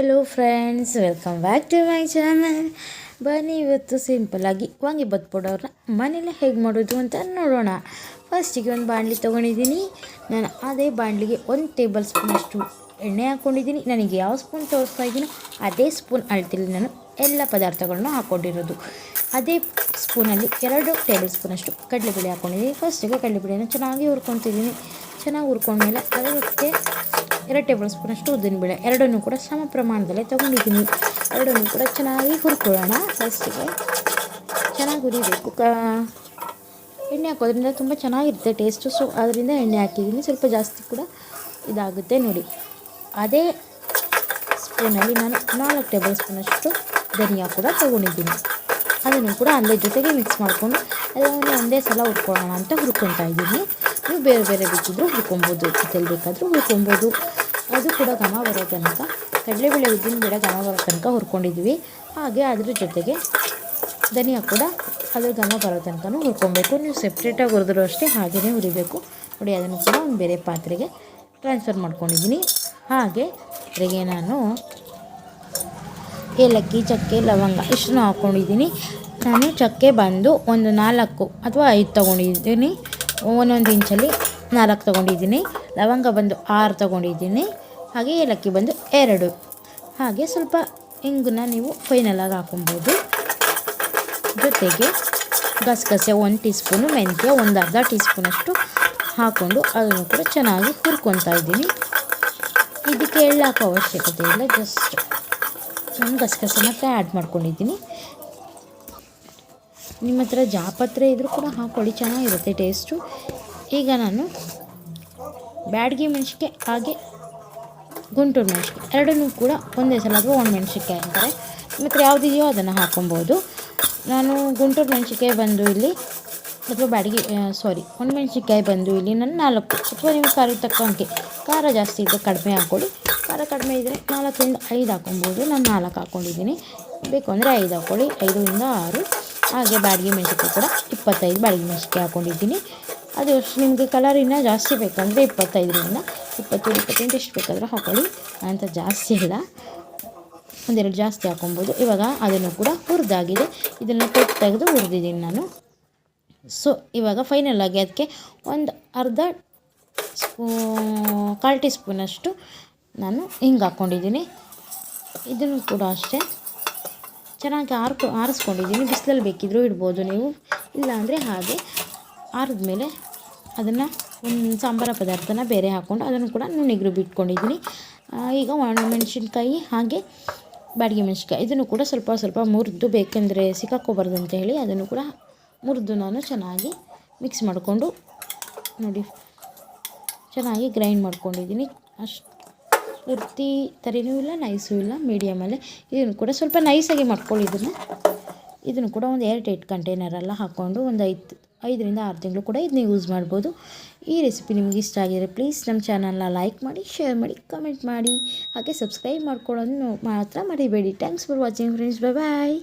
Hello friends welcome back to my channel ಬನ್ನಿ ಇವತ್ತು ಸಿಂಪಲ್ಲಾಗಿ ವಾಂಗಿಬಾತ್ ಪೌಡರ್ನ ಮನೇಲೆ ಹೇಗೆ ಮಾಡೋದು ಅಂತ ನೋಡೋಣ. ಫಸ್ಟಿಗೆ ಒಂದು ಬಾಣಲಿ ತೊಗೊಂಡಿದ್ದೀನಿ. ನಾನು ಅದೇ ಬಾಣಲಿಗೆ ಒಂದು ಟೇಬಲ್ ಸ್ಪೂನಷ್ಟು ಎಣ್ಣೆ ಹಾಕ್ಕೊಂಡಿದ್ದೀನಿ ನನಗೆ ಯಾವ ಸ್ಪೂನ್ ತೋರಿಸ್ತಾ ಇದ್ದೀನೋ ಅದೇ ಸ್ಪೂನ್ ಅಳ್ತಿಲಿ ನಾನು ಎಲ್ಲ ಪದಾರ್ಥಗಳನ್ನು ಹಾಕ್ಕೊಂಡಿರೋದು ಅದೇ ಸ್ಪೂನಲ್ಲಿ ಎರಡು ಟೇಬಲ್ ಸ್ಪೂನಷ್ಟು ಕಡಲೆಬೇಳೆ ಹಾಕ್ಕೊಂಡಿದ್ದೀನಿ ಫಸ್ಟಿಗೆ ಕಡಲೆಬೇಳೆನ ಚೆನ್ನಾಗಿ ಹುರ್ಕೊತಿದ್ದೀನಿ. ಚೆನ್ನಾಗಿ ಹುರ್ಕೊಂಡ್ಮೇಲೆ ಅದಕ್ಕೆ ಎರಡು ಟೇಬಲ್ ಸ್ಪೂನಷ್ಟು ಉದ್ದಿನಬೇಳೆ ಎರಡನ್ನೂ ಕೂಡ ಸಮ ಪ್ರಮಾಣದಲ್ಲೇ ತೊಗೊಂಡಿದ್ದೀನಿ. ಎರಡನ್ನೂ ಕೂಡ ಚೆನ್ನಾಗಿ ಹುರ್ಕೊಳ್ಳೋಣ ಫಸ್ಟಿಗೆ ಚೆನ್ನಾಗಿ ಹುರಿಬೇಕು. ಕ, ಎಣ್ಣೆ ಹಾಕೋದ್ರಿಂದ ತುಂಬ ಚೆನ್ನಾಗಿರುತ್ತೆ ಟೇಸ್ಟು ಸೊ ಅದರಿಂದ ಎಣ್ಣೆ ಹಾಕಿದ್ದೀನಿ. ಸ್ವಲ್ಪ ಜಾಸ್ತಿ ಕೂಡ ಇದಾಗುತ್ತೆ ನೋಡಿ. ಅದೇ ಸ್ಪೂನಲ್ಲಿ ನಾನು ನಾಲ್ಕು ಟೇಬಲ್ ಸ್ಪೂನಷ್ಟು ಧನಿಯಾ ಕೂಡ ತೊಗೊಂಡಿದ್ದೀನಿ. ಅದನ್ನು ಕೂಡ ಅಲ್ಲೇ ಜೊತೆಗೆ ಮಿಕ್ಸ್ ಮಾಡಿಕೊಂಡು ಎಲ್ಲವನ್ನು ಒಂದೇ ಸಲ ಹುರ್ಕೊಳ್ಳೋಣ ಅಂತ ಹುರ್ಕೊತಾ ಇದ್ದೀನಿ. ನೀವು ಬೇರೆ ಬೇರೆ ಬೇಕಿದ್ದರೂ ಹುರ್ಕೊಬೋದು ಜೊತೆಲಿ ಬೇಕಾದರೂ ಅದು ಕೂಡ ಘಮ ಬರೋ ತನಕ, ಕಡಲೆಬೇಳೆ ಉದ್ದಿನ ಬೇಡ ಘಮ ಬರೋ ತನಕ ಹುರ್ಕೊಂಡಿದ್ವಿ. ಹಾಗೆ ಅದ್ರ ಜೊತೆಗೆ ಧನಿಯಾ ಕೂಡ ಅದ್ರ ಘಮ ಬರೋ ತನಕ ಹುರ್ಕೊಬೇಕು. ನೀವು ಸೆಪ್ರೇಟಾಗಿ ಹುರಿದ್ರು ಅಷ್ಟೇ ಹಾಗೆಯೇ ಹುರಿಬೇಕು. ನೋಡಿ, ಅದನ್ನು ಕೂಡ ಒಂದು ಬೇರೆ ಪಾತ್ರೆಗೆ ಟ್ರಾನ್ಸ್ಫರ್ ಮಾಡ್ಕೊಂಡಿದ್ದೀನಿ. ಹಾಗೆ ಅದರಿಗೆ ನಾನು ಏಲಕ್ಕಿ, ಚಕ್ಕೆ, ಲವಂಗ ಇಷ್ಟನ್ನು ಹಾಕ್ಕೊಂಡಿದ್ದೀನಿ ನಾನು ಚಕ್ಕೆ ಬಂದು ಒಂದು ನಾಲ್ಕು ಅಥವಾ ಐದು ತೊಗೊಂಡಿದ್ದೀನಿ. ಒಂದೊಂದು ಇಂಚಲ್ಲಿ ನಾಲ್ಕು ತೊಗೊಂಡಿದ್ದೀನಿ. ಲವಂಗ ಬಂದು ಆರು ತೊಗೊಂಡಿದ್ದೀನಿ. ಹಾಗೆ ಏಲಕ್ಕಿ ಬಂದು ಎರಡು. ಹಾಗೆ ಸ್ವಲ್ಪ ಹಿಂಗನ್ನ ನೀವು ಫೈನಲಾಗಿ ಹಾಕೊಬೋದು ಜೊತೆಗೆ ಗಸಗಸೆ ಒಂದು ಟೀ ಸ್ಪೂನು ಮೆಂತ್ಯ ಒಂದು ಅರ್ಧ ಟೀ ಸ್ಪೂನಷ್ಟು ಹಾಕ್ಕೊಂಡು ಅದನ್ನು ಕೂಡ ಚೆನ್ನಾಗಿ ಹುರ್ಕೊತಾ ಇದ್ದೀನಿ. ಇದಕ್ಕೆ ಎಳ್ಳು ಹಾಕೋ ಅವಶ್ಯಕತೆ ಇಲ್ಲ ಜಸ್ಟ್ ನಾನು ಗಸಗಸೆ ಮಾತ್ರ ಆ್ಯಡ್ ಮಾಡ್ಕೊಂಡಿದ್ದೀನಿ. ನಿಮ್ಮ ಹತ್ರ ಜಾಪತ್ರೆ ಇದ್ದರೂ ಕೂಡ ಹಾಕ್ಕೊಳ್ಳಿ ಚೆನ್ನಾಗಿರುತ್ತೆ ಟೇಸ್ಟು ಈಗ ನಾನು ಬ್ಯಾಡಗಿ ಮೆಣಸಿಕಾಯಿ ಹಾಗೆ ಗುಂಟೂರು ಮೆಣಸಿಕಾಯಿ ಎರಡನ್ನೂ ಕೂಡ ಒಂದೇ ಸಲ ಅಥವಾ ಒಣ ಮೆಣಸಿನ್ಕಾಯಿ ಅಂತಾರೆ. ನಿಮ್ಮ ಹತ್ರ ಯಾವುದಿದೆಯೋ ಅದನ್ನು ಹಾಕೊಬೋದು. ನಾನು ಗುಂಟೂರು ಮೆಣಸಿಕಾಯಿ ಬಂದು ಇಲ್ಲಿ ಅಥವಾ ಬ್ಯಾಡಗಿ ಸಾರಿ ಒಣಮೆಣಸಿಕಾಯಿ ಬಂದು ಇಲ್ಲಿ ನಾನು ನಾಲ್ಕು ಅಥವಾ ನಿಮ್ಮ ಖಾರಕ್ಕೆ ತಕ್ಕಂಗೆ ಖಾರ ಜಾಸ್ತಿ ಇದ್ದರೆ ಕಡಿಮೆ ಹಾಕ್ಕೊಳ್ಳಿ. ಖಾರ ಕಡಿಮೆ ಇದ್ದರೆ ನಾಲ್ಕರಿಂದ ಐದು ಹಾಕೊಬೋದು. ನಾನು ನಾಲ್ಕು ಹಾಕ್ಕೊಂಡಿದ್ದೀನಿ. ಬೇಕು ಅಂದರೆ ಐದು ಹಾಕ್ಕೊಳ್ಳಿ. ಐದರಿಂದ ಆರು. ಹಾಗೆ ಬಾಡಿಗೆ ಮೆಣಸಿನ್ಕಾಯಿ ಕೂಡ ಇಪ್ಪತ್ತೈದು ಬಾಡಿಗೆ ಮೆಣಸಿನ್ಕಾಯಿ ಹಾಕ್ಕೊಂಡಿದ್ದೀನಿ ಅದು ಅಷ್ಟು ನಿಮಗೆ ಕಲರ್ ಇನ್ನೂ ಜಾಸ್ತಿ ಬೇಕಂದರೆ ಇಪ್ಪತ್ತೈದರಿಂದ ಇಪ್ಪತ್ತೈದು ಇಪ್ಪತ್ತೆಂಟು ಎಷ್ಟು ಬೇಕಾದರೂ ಹಾಕ್ಕೊಳ್ಳಿ ಅಂತ ಜಾಸ್ತಿ ಇಲ್ಲ ಒಂದೆರಡು ಜಾಸ್ತಿ ಹಾಕೊಬೋದು. ಇವಾಗ ಅದನ್ನು ಕೂಡ ಹುರಿದಾಗಿದೆ. ಇದನ್ನು ತೆಗೆದು ತೆಗೆದು ಹುರಿದಿದ್ದೀನಿ ನಾನು. ಸೊ ಇವಾಗ ಫೈನಲಾಗಿ ಅದಕ್ಕೆ ಒಂದು ಅರ್ಧ ಸ್ಪೂ, ಕಾಲ್ ಟೀ ಸ್ಪೂನಷ್ಟು ನಾನು ಹಿಂಗೆ ಹಾಕ್ಕೊಂಡಿದ್ದೀನಿ ಇದನ್ನು ಕೂಡ ಅಷ್ಟೇ. ಚೆನ್ನಾಗಿ ಆರ್ಕೊ ಆರಿಸ್ಕೊಂಡಿದ್ದೀನಿ ಬಿಸಿಲಲ್ಲಿ ಬೇಕಿದ್ರೂ ಇಡ್ಬೋದು ನೀವು. ಇಲ್ಲಾಂದರೆ ಹಾಗೆ ಆರಿದ್ಮೇಲೆ ಅದನ್ನು ಒಂದು ಸಾಂಬಾರ ಪದಾರ್ಥನ ಬೇರೆ ಹಾಕ್ಕೊಂಡು ಅದನ್ನು ಕೂಡ ನುಣ್ಣಗೆ ಬಿಟ್ಕೊಂಡಿದ್ದೀನಿ ಈಗ ಒಣ ಮೆಣಸಿನ್ಕಾಯಿ ಹಾಗೆ ಬಾಡಿಗೆ ಮೆಣಸಿನ್ಕಾಯಿ. ಇದನ್ನು ಕೂಡ ಸ್ವಲ್ಪ ಸ್ವಲ್ಪ ಮುರಿದು ಬೇಕೆಂದರೆ ಸಿಕ್ಕಾಕೋಬಾರ್ದು ಅಂತ ಹೇಳಿ ಅದನ್ನು ಕೂಡ ಮುರಿದು ನಾನು ಚೆನ್ನಾಗಿ ಮಿಕ್ಸ್ ಮಾಡಿಕೊಂಡು ನೋಡಿ. ಚೆನ್ನಾಗಿ ಗ್ರೈಂಡ್ ಮಾಡ್ಕೊಂಡಿದ್ದೀನಿ. ಅಷ್ಟು ಪೂರ್ತಿ ತರಿನೂ ಇಲ್ಲ, ನೈಸೂ ಇಲ್ಲ ಮೀಡಿಯಮಲ್ಲೇ ಇದನ್ನು ಕೂಡ ಸ್ವಲ್ಪ ನೈಸಾಗಿ ಮಾಡ್ಕೊಳ್ಳಿ ಇದನ್ನು. ಇದನ್ನು ಕೂಡ ಒಂದು ಎರಡು ಏಟ್ ಕಂಟೈನರೆಲ್ಲ ಹಾಕ್ಕೊಂಡು ಒಂದು ಐದು, ಐದರಿಂದ ಆರು ತಿಂಗಳು ಕೂಡ ಇದನ್ನ ಯೂಸ್ ಮಾಡ್ಬೋದು. ಈ ರೆಸಿಪಿ ನಿಮಗೆ ಇಷ್ಟ ಆಗಿದ್ರೆ ಪ್ಲೀಸ್ ನಮ್ಮ ಚಾನಲ್ನ ಲೈಕ್ ಮಾಡಿ ಶೇರ್ ಮಾಡಿ ಕಮೆಂಟ್ ಮಾಡಿ. ಹಾಗೆ ಸಬ್ಸ್ಕ್ರೈಬ್ ಮಾಡ್ಕೊಳ್ಳೋದನ್ನು ಮಾತ್ರ ಮರಿಬೇಡಿ. Thanks for watching friends bye bye